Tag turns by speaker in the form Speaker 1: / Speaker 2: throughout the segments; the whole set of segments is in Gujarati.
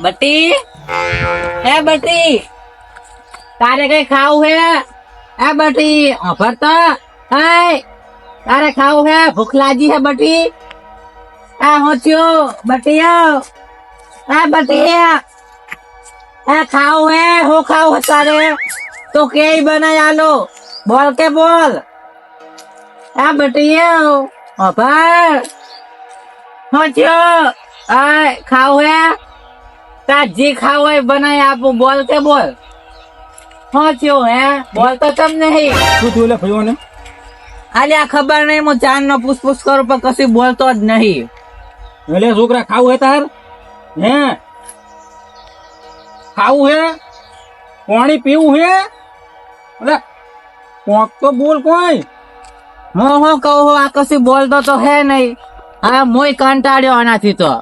Speaker 1: બટી હે બટી તારે કઈ ખાવું હે હે બટી ઓફર તો હે તારે ખાવું હે ભૂખ લાગી હે બટી આ હોચ્યો બટી આવ હે બટી હે ખાવું હે હો ખાવું હે તારે તો કે બનાય આલો બોલ કે બોલ હે બટી આવ ઓફર હોચ્યો આ ખાવું હે તાર જે ખાવ હોય બનાવી આપું બોલ કે બોલ હા થયો હે બોલ તો તમને નહીં
Speaker 2: શું થયું એટલે ભાઈઓને
Speaker 1: આલે આ ખબર નહીં હું ચાંદ નો પૂછપૂછ કરું પણ કશું બોલતો જ નહીં
Speaker 2: એટલે છોકરા ખાવું હે તાર? હે? ખાવું હે? પાણી પીવું હે? એટલે કોક તો બોલ કોઈ.
Speaker 1: હું હું કહું છું, આ કશું બોલતો તો હે નહીં. હા મોય કંટાળ્યો આનાથી તો.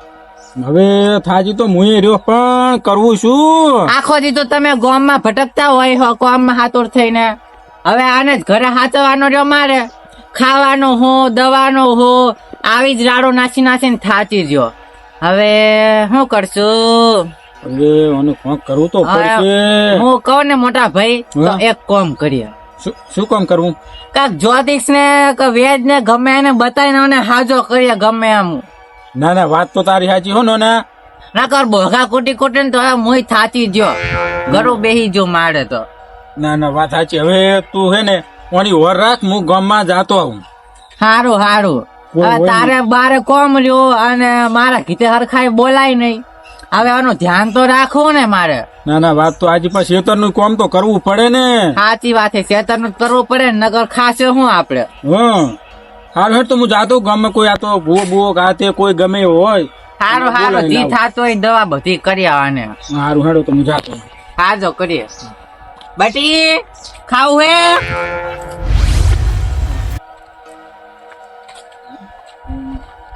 Speaker 2: હવે થાજી તો મુએ રહ્યો પણ કરવું શું?
Speaker 1: આખો દી તો તમે ગામમાં ભટકતા હોય હો ગામમાં હાથોર થઈને. હવે આને જ ઘરે હાચવાનો રહ્યો મારે. ખાવાનો હો દવાનો હો આવી જ રાડો નાસી નાસીને થાચી રહ્યો હવે શું કરશું?
Speaker 2: હવે મને કોક કરવું તો પડશે.
Speaker 1: હું કહું ને મોટા ભાઈ તો એક કોમ કરીએ.
Speaker 2: શું કામ કરવું?
Speaker 1: કાક જ્યોતિષ ને કે વેદ ને ગમે એને બતાવીને અને હાજો કરીએ ગમે એમ.
Speaker 2: ના ના વાત તો તારી સાચી હો ને
Speaker 1: કર બોઘા કોટી કોટી ને તો મોય થાચી ગયો. ઘરો બેહી જો મારે તો.
Speaker 2: ના ના વાત સાચી. હવે તું હે ને ઓની ઓર રાખ હું ગામમાં જાતો આવું.
Speaker 1: હવે
Speaker 2: હોય
Speaker 1: તારે બારે કોમ રહ્યો અને મારા ઘીતે હરખાઈ બોલાય નહીં. હવે આનું ધ્યાન તો રાખવું ને મારે.
Speaker 2: ના ના વાત તો આજે પણ શેતરનું કોમ તો કરવું પડે ને.
Speaker 1: સાચી વાત છે શેતરનું કરવું પડે ને નગર ખાશે હું આપડે.
Speaker 2: હમ હાલ હેડ તો હું જાતો ગમે કોઈ આ તો ભૂ ભૂ ગાતે કોઈ ગમે હોય.
Speaker 1: સારું
Speaker 2: સારું
Speaker 1: જી. થાતો હોય દવા બધી કરી આવવાને
Speaker 2: સારું હેડો તો હું જાતો.
Speaker 1: હાજો કરીએ. બટી ખાવું હે?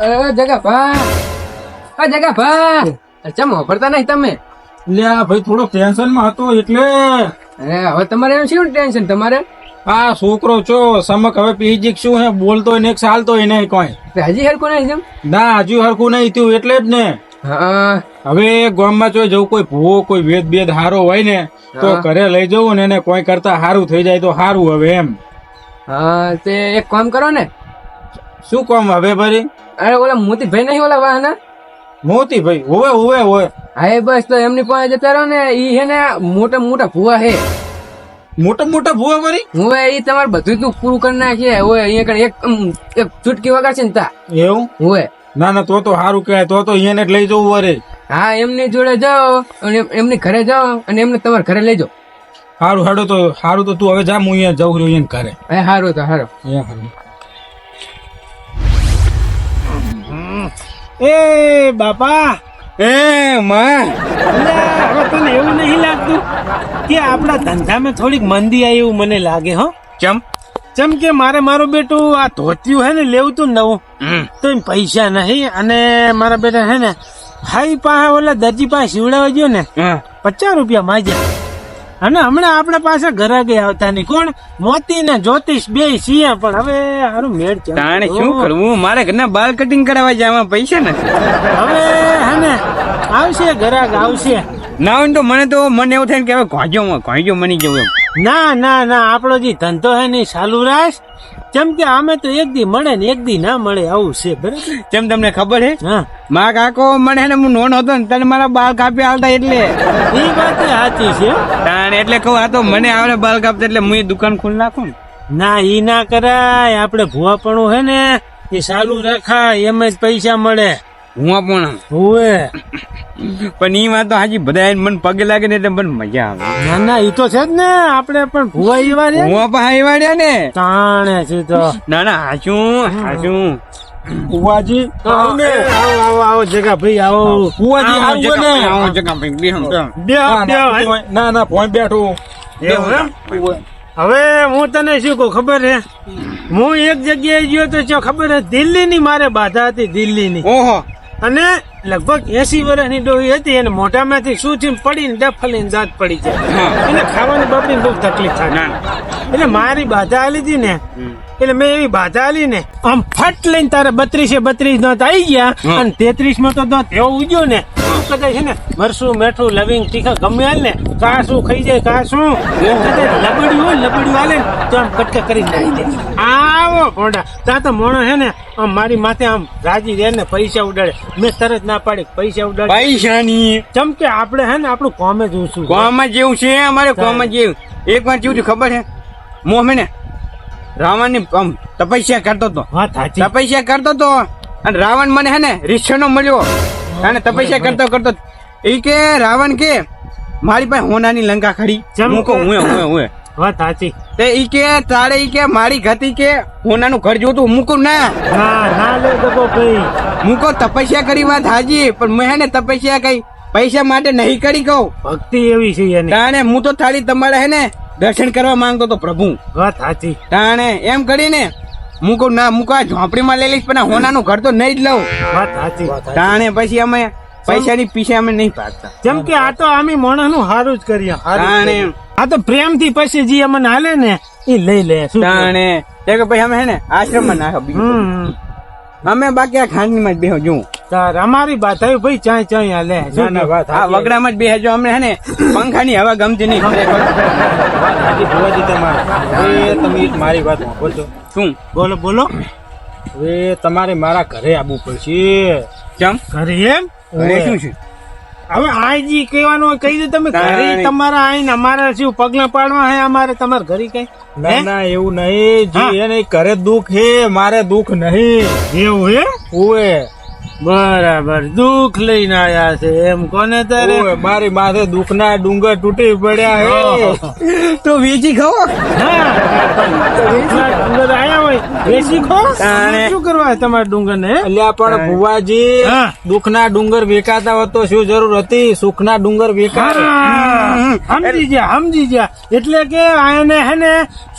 Speaker 3: એ જગાભા. અ આ જગા ચમ વાપરતા નહીં તમે?
Speaker 2: લે ભાઈ થોડો ટેન્શનમાં હતો એટલે.
Speaker 3: હવે તમારે એમ શું ટેન્શન તમારે?
Speaker 2: આ છોકરો છો સમક હવે પીજી શું હે બોલતો ને ચાલતો નહીં કોઈ.
Speaker 3: હજી હેર નહીં જેમ?
Speaker 2: ના હજુ હરખું નહીં થયું એટલે જ ને.
Speaker 3: હા.
Speaker 2: હવે ગામમાં જો જવું કોઈ ભૂવો કોઈ વેદ બેદ હારો હોય ને તો ઘરે લઈ જવું ને એને કોઈ કરતા હારું થઈ જાય તો હારું હવે એમ.
Speaker 3: હા તે એક કામ કરો ને
Speaker 2: શું કામ હવે ભરી
Speaker 3: અરે ઓલા મોતીભાઈ નહીં ઓલા વાહના?
Speaker 2: મોતીભાઈ હોવે હોવે હોવે.
Speaker 3: હા એ બસ તો એમની પાસે જતા રહો ને ઈ હે ને મોટા મોટા ભૂવા હે.
Speaker 2: મોટા મોટા ભૂવા ભરી
Speaker 3: હવે ઈ તમારે બધું તું પૂરું કરી નાખીએ હોય અહીંયા કણ એક એક ચૂટકી વગાડશે ને તા.
Speaker 2: એવું?
Speaker 3: હોય
Speaker 2: ના ના તો તો સારું કહેવાય તો તો અહીંયા જ લઈ જવું વરે
Speaker 3: હા એમની જોડે જાઓ અને એમની ઘરે જાઓ અને એમને તમારા ઘરે લઈ જાઓ
Speaker 2: હારું હાડો તો સારું તો તું હવે જા હું અહીંયા જઉં છું અહીંયા ઘરે.
Speaker 3: હા સારું તો સારું
Speaker 2: અહીંયા હારું.
Speaker 4: એ બાપા.
Speaker 2: એ માં.
Speaker 4: હવે તને એવું નહીં લાગતું કે આપણા ધંધામાં થોડીક મંદી આવી એવું મને લાગે હો?
Speaker 2: ચમ?
Speaker 4: ચમ કે મારે મારું બેટું આ ધોતિયું હે ને લેવું તું નવું. તો એમ પૈસા નહીં અને મારા બેટા હે ને હાઈ પાસે ઓલા દરજી પાસે સીવડાવવા ગયો ને પચાસ રૂપિયા માજ્યા અને હમણાં આપણા પાસે ઘરાગે આવતા નહીં કોણ? મોતી ને જ્યોતિષ બે છીએ પણ હવે હારું મેળ છે.
Speaker 5: તાણે. શું કરવું મારે ઘરના બાલ કટિંગ કરાવવા જવામાં પૈસા નથી.
Speaker 4: હવે હને આવશે ઘરાક આવશે.
Speaker 5: ના હોય તો મને તો મને એવું થાય ને કે હવે ઘોંજો ઘોંજો મની જવું
Speaker 4: ના ના ના આપણો જે ધંધો હે ને ઈ ચાલુ રાખ કેમ કે આમે તો એક દી મળે ને એક દી ના મળે આવું છે બરાબર?
Speaker 5: જેમ તમને ખબર હે?
Speaker 4: હા.
Speaker 5: મારા કાકો મને ને હું નોન હતો ને તને મારા બાલ કાપી આવતા એટલે.
Speaker 4: એ વાત સાચી છે. હો.
Speaker 5: એટલે કહું આ તો મને આવડે બાલ કાપતા એટલે હું દુકાન ખોલી નાખું ને.
Speaker 4: ના ઈ ના કરાય આપણે ભૂવાપણું હે ને એ સારું રાખાય એમ જ પૈસા મળે.
Speaker 5: હું પણ
Speaker 4: હોવે
Speaker 5: પણ ઈ વાત તો હાજી બધા એને મન પગે લાગે ને એટલે મને મજા આવે.
Speaker 4: ના ના ઈ તો છે જ ને આપણે પણ ભૂવા એવા રે
Speaker 5: હું પણ હાઈ ને?
Speaker 4: તાણે છે તો.
Speaker 5: ના ના હાચું હાચું.
Speaker 2: ફુવાજી
Speaker 4: આવો આવો આવો આવો જગા ભાઈ આવો.
Speaker 2: ફુવાજી
Speaker 5: આવો જગા
Speaker 2: ને.
Speaker 5: આવો જગા ભાઈ, બે.
Speaker 4: બે
Speaker 2: ના,
Speaker 4: બે
Speaker 2: ના, પોઈ- બેઠું
Speaker 4: હવે હું તને શું કહું ખબર હે? હું એક જગ્યાએ ગયો તો ખબર હે? દિલ્હીની મારે બાધા હતી દિલ્હીની.
Speaker 5: ઓહો.
Speaker 4: અને લગભગ એસી વર્ષની ડોહી હતી અને મોઢામાંથી શું છે પડીને ડફલીને દાંત પડી જાય એટલે ખાવાની બાબતની બહુ તકલીફ થાય. એટલે મારી બાધા આલી હતી ને એટલે મેં એવી બાધા આલી ને આમ ફટ લઈને તારે બત્રીસે બત્રીસ દાંત આવી ગયા અને તેત્રીસમાં તો દાંત એવો ઉગ્યો ને તું કદાચ છે ને મરસું મેઠું લવિંગ તીખા ગમે હાલ ને કા શું ખાઈ જાય કા શું કદાચ લબડ્યું હોય લબડ્યું હાલે ને તો આમ કટકે કરી નાખી દે. આવો ભોંડા. ત્યાં તો મોણો છે ને આમ મારી માથે આમ રાજી રહે ને પૈસા ઉડાડે. મેં તરત ના પાડી પૈસા ઉડાડે.
Speaker 5: પૈસાની?
Speaker 4: ચમ કે આપણે હે ને આપણું કોમે જોશું
Speaker 5: કોમે જેવું છે અમારે કોમે જેવું એક વાર જેવું ખબર છે? મોહ ને રાવણની તપસ્યા કરતો હતો. તપસ્યા કરતો હતો અને રાવણ મને હે ને રિક્ષણો મળ્યો. અને તપસ્યા કરતો કરતો એ કે રાવણ કે મારી પાસે હોનાની લંકા ખડી. હું કહું હું હું હું
Speaker 4: વાત સાચી.
Speaker 5: તે ઈ કે તારે ઈ કે મારી ગતિ કે હોનાનું ઘર જોતું મૂકું ના.
Speaker 4: ના ના લે દબો ભાઈ.
Speaker 5: મૂકો તપસ્યા કરી વાત હાજી પણ મેં હે ને તપસ્યા કઈ પૈસા માટે નહીં કરી કહું.
Speaker 4: ભક્તિ એવી છે એની.
Speaker 5: તાણે હું તો થાળી તમારે હે ને દર્શન કરવા માંગતો તો પ્રભુ.
Speaker 4: વાત સાચી.
Speaker 5: તાણે એમ કરીને મૂકો ના મૂકો આ ઝોપડીમાં લઈ લઈશ પણ હોનાનું ઘર તો નહીં જ લઉં.
Speaker 4: વાત સાચી.
Speaker 5: તાણે પછી અમે પૈસાની પીછે અમે નહીં પાડતા
Speaker 4: જેમ કે આ તો અમે મોણાનું હારું સારું જ કરીએ
Speaker 5: તાણે
Speaker 4: આ તો પ્રેમથી પછી જે અમને હાલે ને એ લઈ લે
Speaker 5: તાણે કે પછી અમે હે ને આશ્રમમાં નાખો બીજું અમે બાકી આ ખાંડમાં જ બેહો જોઉં
Speaker 4: તાર અમારી વાત આવી ભાઈ ચાય ચાય હાલે?
Speaker 5: આ વગડામાં જ બેહજો અમને હે ને પંખાની હવા ગમતી નહીં.
Speaker 2: તમારે. તમે મારી વાત બોલજો
Speaker 5: શું?
Speaker 4: બોલો બોલો.
Speaker 2: હવે તમારે મારા ઘરે આવવું પડશે.
Speaker 5: કેમ?
Speaker 4: ઘરે એમ?
Speaker 5: ઘરે શું છે?
Speaker 4: હવે આઈજી કહેવાનું હોય કહી દો તમે ઘરે. તમારા આઈને અમારે શું પગલા પાડવા હે અમારે તમારે ઘરે કઈ?
Speaker 2: ના ના એવું નહીં. જી એને ઘરે દુઃખ હે મારે દુઃખ નહીં.
Speaker 4: એવું હે
Speaker 2: ઓવે
Speaker 4: બરાબર દુઃખ લઈને આયા છે. એમ કોને તારે?
Speaker 2: મારી માથે દુઃખના ડુંગર તૂટી પડ્યા હે.
Speaker 5: તો વેચી ખાઓ?
Speaker 4: હા, ડુંગર આયા હોય. શું કરવા તમારા ડુંગર ને
Speaker 2: અલ્યા પણ ભુવાજી
Speaker 4: હા.
Speaker 2: દુઃખના ડુંગર વેકાતા હોત તો શું જરૂર હતી? સુખના ડુંગર વેકાર
Speaker 4: સમજી ગયા સમજી ગયા. એટલે કે આને હે ને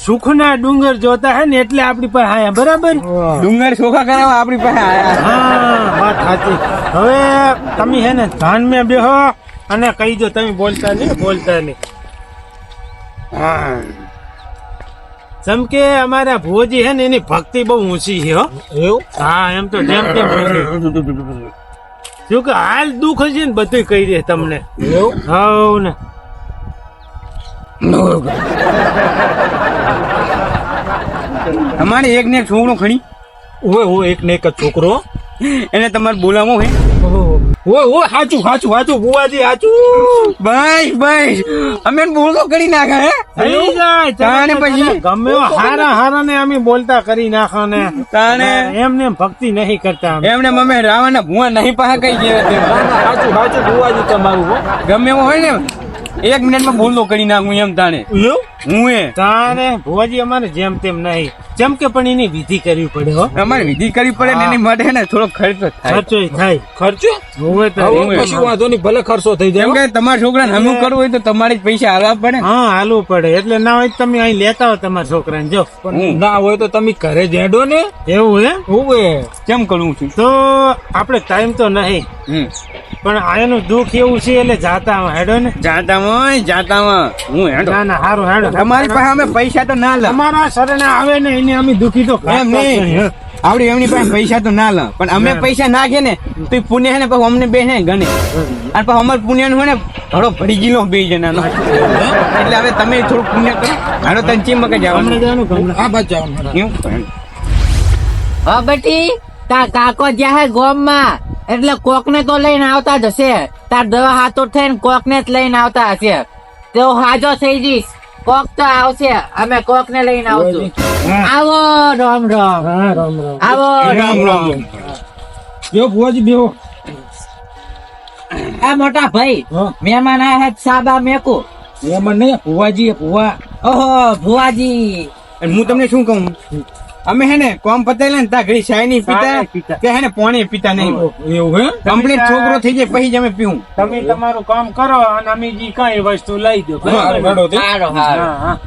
Speaker 4: સુખના ડુંગર જોતા હે ને એટલે આપણી પાસે આયા બરાબર?
Speaker 5: ડુંગર ચોખા કરાવવા આપણી પાસે આયા.
Speaker 4: હા વાત સાચી. હવે તમે હે ને ધાન મેં બેહો અને કહી દો તમે બોલતા નહીં બોલતા નહીં. જેમ કે અમારા ભુવજી હે ને એની ભક્તિ બહુ ઊંચી છે હો.
Speaker 2: એવું?
Speaker 4: હા એમ તો જેમ તેમ. શું કે હાલ દુઃખ છે ને બધું કહી દે તમને.
Speaker 2: એવું?
Speaker 4: હવ ને.
Speaker 5: અમારે એક ને એક છોકરો ખણી.
Speaker 2: ઓવે ઓ એક ને એક જ છોકરો.
Speaker 5: એને તમારે બોલાવો હે?
Speaker 2: ઓય ઓય હાચું હાચું હાચું બુવાજી હાચું.
Speaker 5: બસ બસ. અમે બોલતો કરી નાખે હે?
Speaker 4: થઈ જાય
Speaker 5: તાણે પછી?
Speaker 4: ગમે હારા હારા ને અમે બોલતા કરી નાખો ને
Speaker 5: તાણે
Speaker 4: એમને ભક્તિ નહીં કરતા
Speaker 5: એમને મમે રાવણ ના ભુવા નહીં પાસે કઈ ગયા
Speaker 2: હાચું હાચું ભુવાજી તમારું
Speaker 5: ગમે એવું હોય ને એક મિનિટમાં બોલતો કરી નાખું એમ તાણે. હું એ.
Speaker 4: તારે ભુવાજી અમારે જેમ તેમ નહીં. જેમ કે પણ એની વિધિ કરવી પડે હો.
Speaker 5: અમારે વિધિ કરવી પડે ને એની માટે ને થોડો ખર્ચો થાય.
Speaker 4: ખર્ચો થાય.
Speaker 2: ખર્ચો?
Speaker 4: હોવે તો
Speaker 2: કશું વાંધો નહીં ભલે ખર્ચો થઈ જાય
Speaker 5: કે તમારા છોકરાને હમું કરવું હોય તો તમારે જ પૈસા હાલવા પડે.
Speaker 4: હા હાલવું પડે. એટલે ના હોય તમે અહીં લેતા હો તમારા છોકરાને જો.
Speaker 2: ના હોય તો તમે ઘરે જેડો ને.
Speaker 4: એવું હે?
Speaker 2: ઓવે
Speaker 5: કેમ કરવું છું?
Speaker 4: તો આપણે ટાઈમ તો નહીં.
Speaker 5: હમ.
Speaker 4: પણ આનું દુઃખ એવું છે એટલે જાતા હેડો ને.
Speaker 5: જાતામાં જાતામાં. હું હેડો.
Speaker 4: ના ના હારું હેડો.
Speaker 5: તમારી પાસે અમે પૈસા તો ના લે.
Speaker 4: અમારા શરણે આવે ને એને અમે દુખી તો
Speaker 5: એમ નહીં. આવડી એમની પાસે પૈસા તો ના લે. પણ અમે પૈસા નાખીએ ને તો પુણ્ય ને પછી અમને બે ને ગણે. અને પછી અમાર પુણ્યનું હોય ને ઘડો ભરી ગયેલો બે જણાનો. એટલે હવે તમે થોડું પુણ્ય કરો. હાડો તને ચીમ
Speaker 4: મગજ
Speaker 5: જવાનું
Speaker 1: હા બેટી તા કાકો જ્યાં હે ગોમમાં એટલે કોક ને તો લઈને આવતા જ હશે. તાર દવા હાથો થઈને કોક ને જ લઈને આવતા હશે. તેઓ હાજો થઈ જઈશ. કોક તો આવશે. અમે કોક ને લઈને આવશું. આવો રામ રામ.
Speaker 4: રામ રામ.
Speaker 1: આવો
Speaker 5: રામ રામ.
Speaker 2: જો ભુવાજી બેહો.
Speaker 1: આ મોટા ભાઈ. મહેમાન આયા હે સાબા મેકુ.
Speaker 2: મહેમાન નહીં ભુવાજી એ ભુવા.
Speaker 1: ઓહો ભુવાજી.
Speaker 5: હું તમને શું કહું? અમે હે ને કોમ પતાવી ને ત્યાં ઘડી ચાય નહીં પીતા
Speaker 4: પીતા.
Speaker 5: કે હે ને પોણી પીતા નહીં.
Speaker 2: એવું હે?
Speaker 5: કમ્પ્લીટ છોકરો થઈ જાય પછી જ અમે પીવું.
Speaker 4: તમે તમારું કામ કરો અને અમે જે કઈ વસ્તુ લઈ દો.
Speaker 2: હા, તે.
Speaker 4: હા, હા.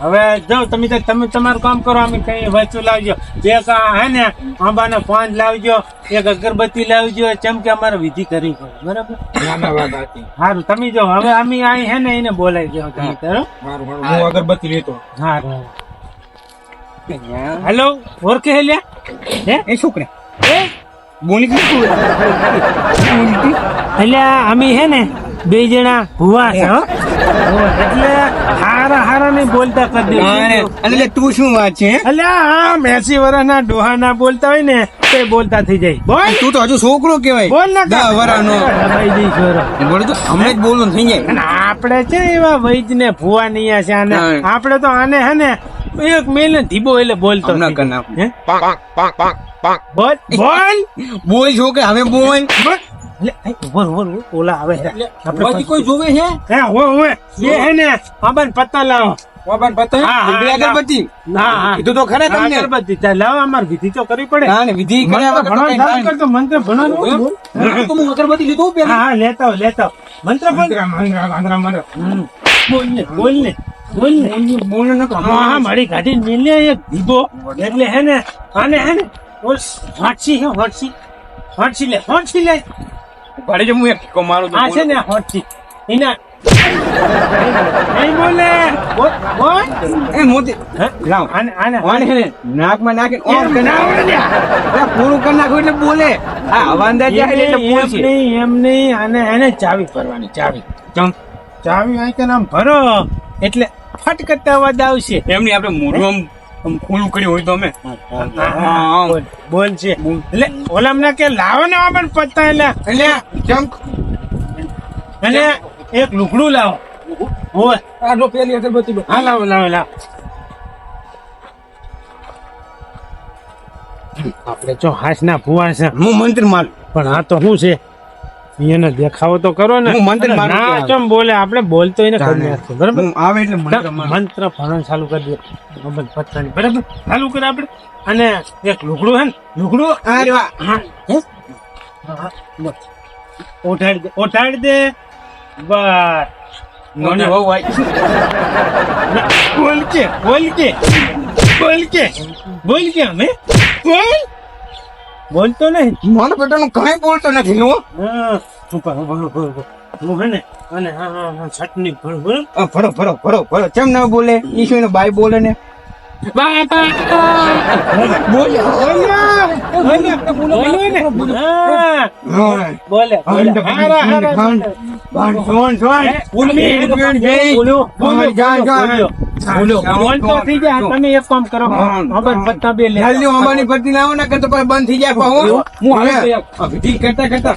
Speaker 4: હવે જો તમે તમે તમારું કામ કરો અમે કઈ વસ્તુ લાવજો. એક હે ને આંબાનો પાન લાવજો એક અગરબત્તી લાવજો ચમ કે અમારે વિધિ કરી બરાબર. સારું તમે જો હવે અમે અહીં હે ને એને બોલાવી દો તમે કરો.
Speaker 2: હું. અગરબત્તી લેતો.
Speaker 4: સારું હેલો કે હેલ્યા હે?
Speaker 5: એ છોકરા બોલી ગયું
Speaker 4: એટલે અમે હે ને બે જણા ભુવા છે હો. એટલે હારા હારા નહીં બોલતા કરી
Speaker 5: એટલે તું શું વાત છે?
Speaker 4: એટલે આ મેસી વર્ષના ડોહા ના બોલતા હોય ને તે બોલતા થઈ જાય બોલ
Speaker 5: તું તો હજુ છોકરો કેવાય
Speaker 4: બોલ ને
Speaker 5: દસ વરાનો
Speaker 4: દબાઈ દઈ છોરો.
Speaker 5: બોલે તો હમણાં જ બોલવાનું થઈ જાય
Speaker 4: આપણે છે એવા વૈદ ને ભુવા નહીં છે આને. આપણે તો આને હે ને એક મેલ ને ધીબો એટલે બોલતો
Speaker 5: હમણાં
Speaker 4: થઈ
Speaker 5: કરી
Speaker 4: જાય.
Speaker 5: નાખું.
Speaker 4: હે? બોલ બોલ
Speaker 5: બોલ કે હવે બોલ
Speaker 4: બોલ લે, એ, ઊભો રહો, ઊભો રહો, ઓલા આવે આપણે
Speaker 2: કોઈ જોવે છે?
Speaker 4: હે હો હવે બે હે ને આબાને પત્તા લાવો.
Speaker 2: વાબાને પતા
Speaker 4: હા, હા,
Speaker 5: અગરબત્તી?
Speaker 4: ના
Speaker 5: કીધું તો ખરા તમને.
Speaker 4: અગરબત્તી લાવો અમારે વિધિ તો કરવી પડે.
Speaker 5: ને વિધિ
Speaker 4: મંત્ર ભણવાનું
Speaker 5: કઈ
Speaker 4: ચાલુ
Speaker 5: થાય
Speaker 4: કરતો, મંત્ર ભણવાનું
Speaker 2: તો હું અગરબત્તી લીધું પેલા?
Speaker 4: હા લેતા લેતા. મંત્ર બોલ ને બોલ ને બોલ ને.
Speaker 5: બોલ ને
Speaker 4: હા હા મારી ગાડી મેલે એક દીવો એટલે હે ને આને હે ને હોટસી હે હોટસી હોટસી લે હોટસી લે.
Speaker 5: ઘરે છે હું એક ઠીકો મારું તો
Speaker 4: આ છે ને હોટી એના
Speaker 5: નાકમાં નાખે. પૂરું કરી નાખો એટલે બોલે. હા અવાંદા જાય એટલે
Speaker 4: નહીં, એમ નહીં એમ નહીં. આને એને ચાવી ભરવાની ચાવી. ચાવી અહીં કે આમ ભરો. એટલે ફટ કરતા અવાજ આવશે.
Speaker 5: એમની આપણે મોઢું ખુલ્લું કર્યું હોય તો અમે.
Speaker 4: બોલ છે. એટલે ઓલામ ના કે લાવો ને પણ પત્તા એટલે.
Speaker 5: એટલે ચમ
Speaker 4: અને એક લુકડું લાવો. હોય
Speaker 2: આ લો પેલી અગરબત્તી
Speaker 4: હા લાવો લાવો લાવો. આપણે જો હાસ ના ભુવા છે.
Speaker 5: હું મંત્ર માલ.
Speaker 4: પણ આ તો શું છે? એને દેખાવો તો કરો ને.
Speaker 5: મંત્ર
Speaker 4: ના બોલે? આપણે બોલતો એને કરી નાખીએ બરાબર?
Speaker 5: આવે એટલે મંત્ર
Speaker 4: ભણવાનું ચાલુ કરી દે. મોબાઈલ પત્તાની બરાબર? ચાલુ કરે આપણે. અને એક લુગડું હે ને લુગડું?
Speaker 5: આ રહ્યો.
Speaker 4: હા. હે? હા, હા, ઓઠાડી દે ઓઠાડી દે. બસ.
Speaker 5: નોની વહુ
Speaker 4: ભાઈ બોલ કે બોલ કે બોલ કે બોલ કે અમે. બોલ. બોલતો નહીં?
Speaker 5: મારા બેટાનું કાંઈ બોલતો નથી નો
Speaker 4: હા. હું હે ને? અને હા હા હા ચટણી ભરો
Speaker 5: આ ફરો ફરો ફરો ફરો કેમ ના બોલે? ઈશુ એનો બાઈ બોલે ને? બોલે
Speaker 4: બોલે બોલે. બોલતો થઈ જાય તમે એક કામ કરો. ખબર પત્તા બે લે.
Speaker 5: જલ્દી અંબાની પત્ની લાવો ને કે તો પછી બંધ થઈ જાય પાછું. હું હવે વિધિ કરતા કરતા.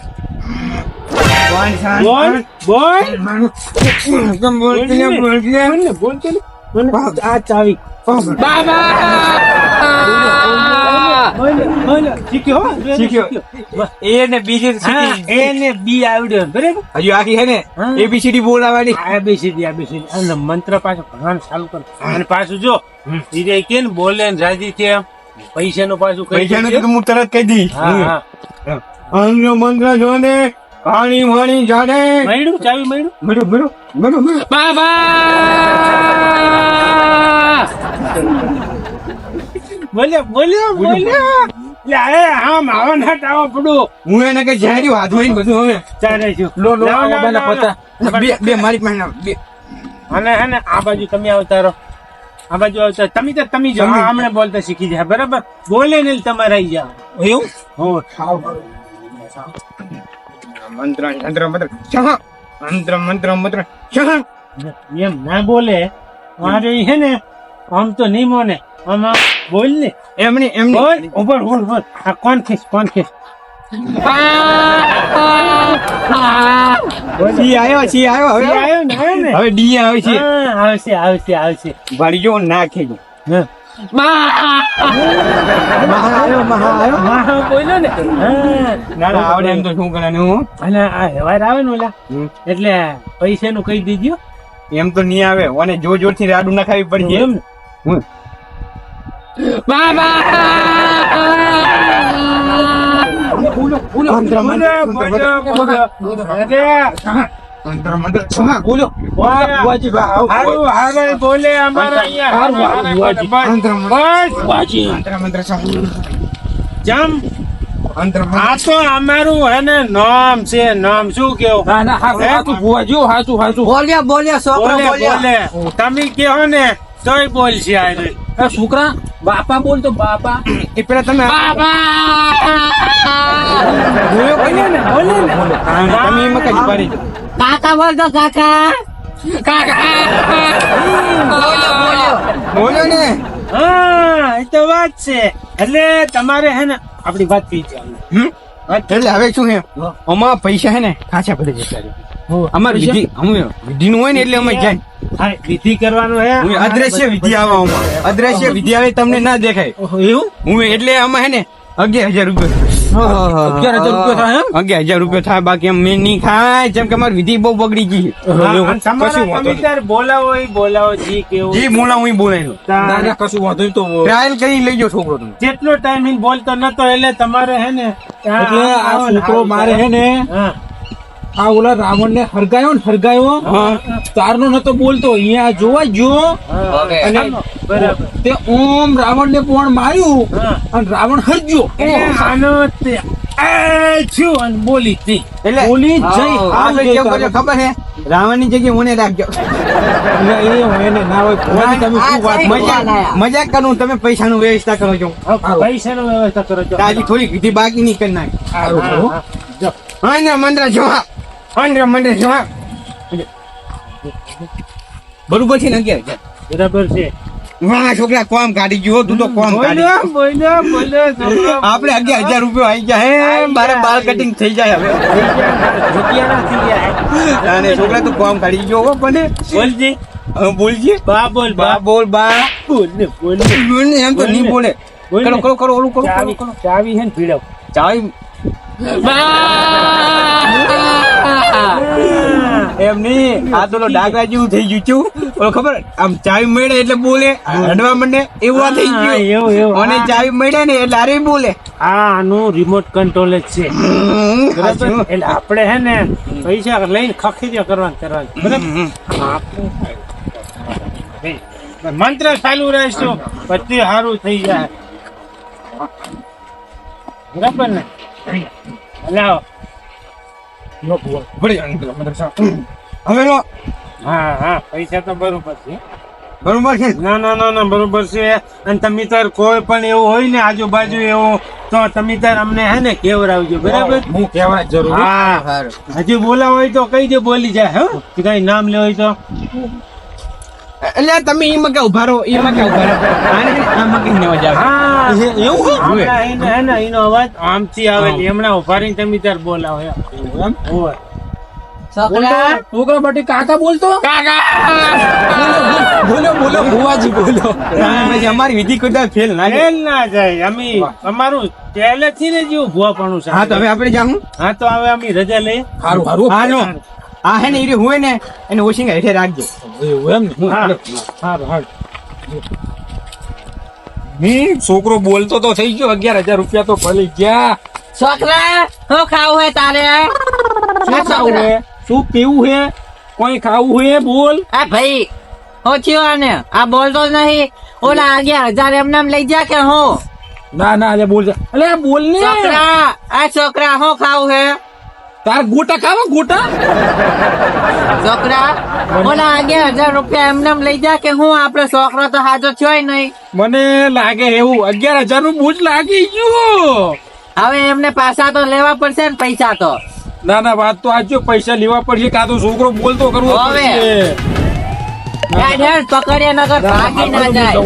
Speaker 4: બોલ બોલ બોલ. બોલ? બોલ બોલ આ ચાવી. બોલ બોલ શીખ્યો
Speaker 5: શીખ્યો. એ ને બીજી તો
Speaker 4: હા
Speaker 5: શીખી.
Speaker 4: એ ને બી આવડ્યો બરાબર?
Speaker 5: હજુ આખી છે ને એબીસીડી બોલાવાની
Speaker 4: આબીસીડી આબીસીડી અને મંત્ર પાછું ભણવાનું ચાલુ કર. અને પાછું જો કે ને બોલે ને રાજી છે પૈસા નું પાછું
Speaker 5: હું તરત કહી દઈશ. મંત્ર જો ને પાણી વાણી જાડે
Speaker 4: મળ્યું? ચાવી મળ્યું?
Speaker 5: મળ્યું મળ્યું મળ્યું મળ્યું.
Speaker 4: બાબા બોલ્યા બોલ્યા બોલ્યો. અરે આમ આવા ના ટાવો પડું.
Speaker 5: હું એને કઈ જાહેરી હોય બધું હવે.
Speaker 4: ચાલે છે.
Speaker 5: લો લો બાના બે બે મારી પાસે બે.
Speaker 4: અને હે ને આ બાજુ તમે આવતા રહો આ બાજુ આવતા તમે તો તમે જો. હમણાં બોલતા શીખી જાય બરાબર? બોલે ને તમારે આવી જાવ
Speaker 5: એવું?
Speaker 4: હો.
Speaker 5: મંત્ર મંત્ર મંત્ર. ચહ. મંત્ર મંત્ર મંત્ર. ચહ.
Speaker 4: એમ ના બોલે મારે હે ને આમ તો નહીં મોને આમાં બોલ ને.
Speaker 5: એમની એમની
Speaker 4: બોલ ઉપર બોલ બોલ આ કોણ છે કોણ ખેસ?
Speaker 5: સી આવ્યો સી આવ્યો હવે.
Speaker 4: આવ્યો ને આવ્યો ને?
Speaker 5: હવે ડી આવે છે
Speaker 4: આવશે આવશે
Speaker 5: જો
Speaker 4: આવે
Speaker 5: હમ.
Speaker 4: એટલે પૈસા નું કઈ દીધું.
Speaker 5: એમ તો નહીં આવે. અને જોર જોરથી રાડું નાખાવી પડશે.
Speaker 4: એમ જમ.
Speaker 5: અંતર
Speaker 4: આ તો અમારું હે નામ છે નામ શું કેવું?
Speaker 2: ભુવાજી, હાચું, હાચું.
Speaker 1: બોલ્યો બોલ્યો
Speaker 4: બોલે બોલે. તમે કહો ને તોય બોલશે આ
Speaker 2: છોકરા? બાપા બોલ તો બાપા.
Speaker 5: એ પેલા તમે બોલ્યો કોઈ નહીં. ને બોલે ને. તમે એમાં કઈ પાડી.
Speaker 1: કાકા બોલતો કાકા. બોલ્યો બોલ્યો
Speaker 5: બોલ્યો ને.
Speaker 4: હા એ તો વાત છે. એટલે તમારે હે ને આપણી વાત ચાલે
Speaker 5: હમ? એટલે હવે શું છે? અમારા પૈસા હે ને ખાસા પડે છે અમાર વિધિ નું હોય ને એટલે અમે જાય.
Speaker 4: વિધિ કરવાનું હે.
Speaker 5: હું અદ્રશ્ય વિધિ આવવામાં અદ્રશ્ય વિધિ આવે તમને ના દેખાય.
Speaker 4: એવું?
Speaker 5: હું એટલે આમાં હે ને અગિયાર હજાર રૂપિયા
Speaker 2: અગિયાર હજાર રૂપિયા થાય
Speaker 5: હજાર રૂપિયા થાય બાકી એમ મેં નહીં ખાય જેમ કે અમારી વિધિ બહુ બગડી ગઈ
Speaker 4: બોલાવો બોલાવો જી કેવું.
Speaker 5: જે બોલા હું બોલાય.
Speaker 2: ના ના કશું વાંધો નહીં તો
Speaker 5: ટ્રાયલ કરી લઈજો છોકરો
Speaker 4: જેટલો ટાઈમ બોલતો નતો એટલે તમારે હે ને
Speaker 2: એટલે આ છોકરો મારે હે ને
Speaker 4: હા.
Speaker 2: આ ઓલા રાવણ ને હરગાયો ને હરગાયો. તારનો નતો બોલતો. અહીંયા જોવા જો અને તે ઓમ રાવણ ને પણ માર્યું અને રાવણ હરજ્યો
Speaker 4: આનો તે આ છું અને બોલી તી
Speaker 5: એટલે
Speaker 2: બોલી
Speaker 5: જઈ. ખબર હે? રાવણની જગ્યાએ મને રાખજો.
Speaker 2: એ હોય ને ના હોય ભગવાન તમે શું વાત કરો?
Speaker 5: મજાક મજાક કરું તમે પૈસા નું વ્યવસ્થા કરો છો.
Speaker 4: પૈસાનો વ્યવસ્થા કરો છો.
Speaker 5: આજે થોડી વિધિ બાકી ની કરી નાખી. હા ને મંત્ર જોવા. મંત્ર મંત્ર જોવા બરોબર છે ને અગિયાર હજાર
Speaker 4: બરાબર છે.
Speaker 5: વાહ છોકરા કોમ કાઢી ગયો તું તો કોમ કાઢી
Speaker 4: બોલ્યો બોલ્યો બોલ્યો
Speaker 5: આપણે અગિયાર હજાર રૂપિયા આવી જાય હે મારે બાલ કટિંગ થઈ જાય હવે. અને છોકરા તું કોમ કાઢી ગયો હો પણ
Speaker 4: બોલજી.
Speaker 5: બોલજી બોલજે.
Speaker 4: બા બોલ
Speaker 5: બા.
Speaker 4: બા
Speaker 5: બોલ બા.
Speaker 4: બોલ ને બોલ ને.
Speaker 5: એમ તો નહીં બોલે
Speaker 4: બોલ.
Speaker 5: કરો કરો કરો ઓલું કરો કરો
Speaker 4: ચાવી ચાવી હે ને ભીડવ
Speaker 5: ચાવી. એમ નહીં. આ તો ડાકરા જેવું થઈ ગયું. છું ઓલો ખબર? આમ ચાવી મળે એટલે બોલે. હડવા મંડે. એવું થઈ ગયું.
Speaker 4: એવું એવું.
Speaker 5: અને ચાવી મળે ને એટલે આરે બોલે.
Speaker 4: આ આનું રિમોટ કંટ્રોલ જ છે. એટલે આપણે હે ને પૈસા લઈને ખખી કરવાનું કરવાનું. બરાબર? મંત્ર ચાલુ રહેશો પછી સારું થઈ જાય. બરાબર ને? હલાવો
Speaker 5: ભળી જાય મંત્ર સાવ. હવે લો.
Speaker 4: હા હા પૈસા તો બરોબર છે.
Speaker 5: બરોબર છે? ને?
Speaker 4: ના ના ના બરોબર છે. અને તમે તાર કોઈ પણ એવું હોય ને આજુબાજુ એવું તો તમે તાર અમને હે ને કેવડાવજો બરાબર?
Speaker 2: હું કહેવાય જરૂર?
Speaker 4: હા. હજી બોલા હોય તો કઈ દે બોલી જાય હો. કે કઈ નામ લે હોય તો.
Speaker 5: એટલે તમે એમાં કે ઊભા રહો એમાં કે ઊભા રહો. આને છે ને ન જાવ
Speaker 4: હા.
Speaker 2: એવું
Speaker 4: એને હે ને એનો અવાજ. આમથી આવે એમણા ઊભા રહીને તમે તાર બોલાવો. એમ? હોય.
Speaker 1: છોકરા
Speaker 2: છોકરા માટે કાકા બોલતો? બોલો બોલો ભુવાજી બોલો.
Speaker 5: અમારી વિધિ કોઈ ફેલ ના
Speaker 4: ફેલ ના જાય અમે અમારું પહેલેથી ને જેવું ભુવાપણું છે.
Speaker 5: હા તો હવે આપણે જાઉં
Speaker 4: હા તો હવે અમે રજા લઈએ.
Speaker 2: સારું સારું
Speaker 5: હા હા હે ને એ હોય ને એને ઓશિંગ હેઠે રાખજો.
Speaker 2: એમ
Speaker 4: હા.
Speaker 2: હમ, છોકરો બોલતો તો થઈ ગયો અગિયાર હજાર રૂપિયા તો ભલી ગયા.
Speaker 1: છોકરા શું ખાવું હે તારે?
Speaker 2: શું ખાવું હે? શું પીવું હે? કોઈ ખાવું હે? બોલ.
Speaker 1: આ ભાઈ હું આને? આ બોલતો જ નહીં. ઓલા આગે હજાર એમને એમ લઈ જા કે હું?
Speaker 2: ના ના અલે બોલ અલે બોલ ને.
Speaker 1: છોકરા આ છોકરા શું ખાવું હે?
Speaker 2: તાર ગોટા ખાવા ગોટા?
Speaker 1: છોકરા ઓલા આગે હજાર રૂપિયા એમને એમ લઈ જા કે હું? આપડે છોકરો તો હાજો થયો નહીં.
Speaker 2: મને લાગે એવું. અગિયાર હજારનું બોજ લાગી ગયું.
Speaker 1: હવે એમને પાછા તો લેવા પડશે ને પૈસા તો.
Speaker 2: ના ના વાત તો આજ પૈસા લેવા પડશે કાં તો છોકરો બોલતો કરવો
Speaker 1: હવે. પકડ્યા નગર ભાગી ના જાય.